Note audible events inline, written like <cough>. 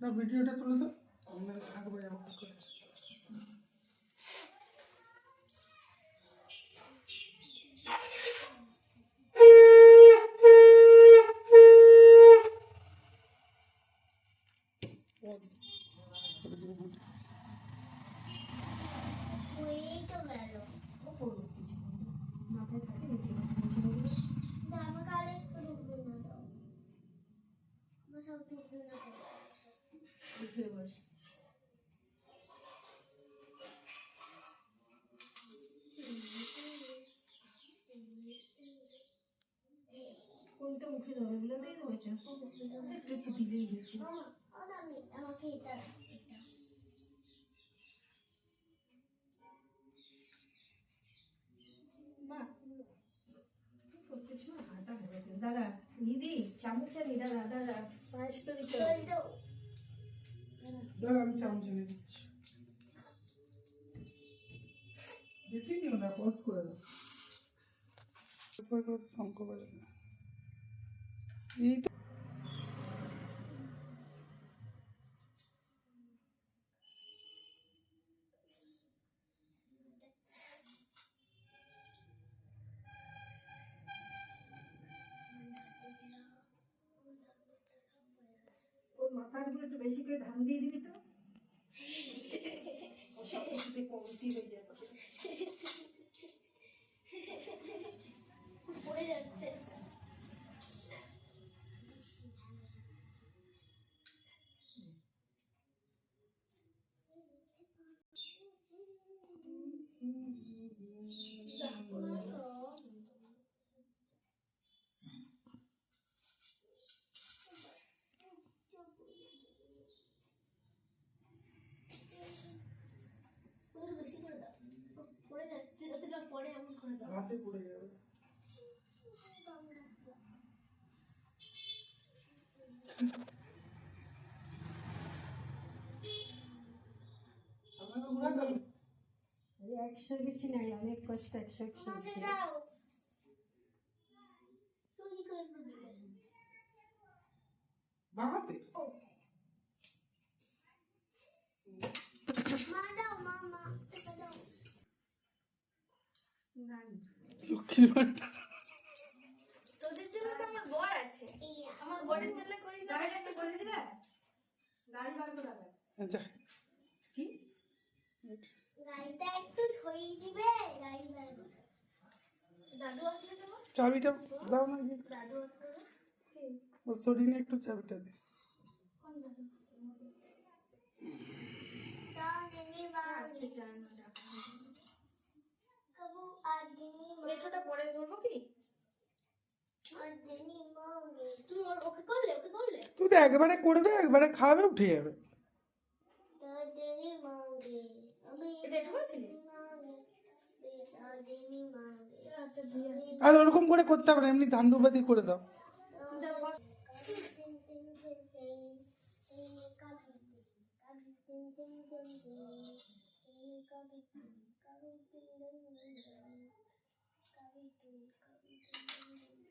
না ভিডিওটা তুলে দাও। আমরা থাকব যাব করে ওই তো গেল। মাথায় থাকে নিচে আমাকে আর একটু ডুবলো না দাও কোনটা মুখে ধরে? গুলো দিয়ে রয়েছে একটু একটু দিলেই দামি, আমাকে এটা করতেছ না হয়ে গেছে দাদা দিদি চামচে নি দাদা দাদা পায়েস তো দিতে হবে। জল আমি চামচে দিচ্ছি। বেশি নিও না পজ করে দাও। শঙ্খ বাজাবে এই তো মাথার উপরে একটু বেশি করে ধান দিয়ে দিবি তো? <laughs> ওসব কমতি হয়ে যাচ্ছে পড়ে যাচ্ছে। ওদের বেশি করে দাও। পড়ে যাচ্ছে, যাতে না পড়ে এমন করে দাও। হাতে পড়ে যাবে। একশো বেশি নাই অনেক কষ্ট একশো একশো বেশি। তুই কি করে দিবি? বাহাতে ও। মা দাও, মা, মা, এটা দাও। নাই লক্ষ্মীর ভান্ডার তোদের জন্য তো আমার বর আছে। আমার বরের জন্য গাড়িটা একটু করে দিবে? গাড়ি বার করে দেবে যা। কি? গাড়িটা একটু ধরিয়ে দিবে গাড়ি বার করে। দাদু আসলে তোমার চাবিটা দাও না দাদু আসবে না? ওর শরীরে একটু চাবিটা দে। কোন দাদু? কি। তুই ওর- ওকে করলে ওকে করলে তুই তো একবারে করবে একবারে খাবে উঠে যাবে আর ওরকম করে করতে হবে না এমনি ধান দুবাদি করে দাও তিন তিন कभी तुम कभी तुम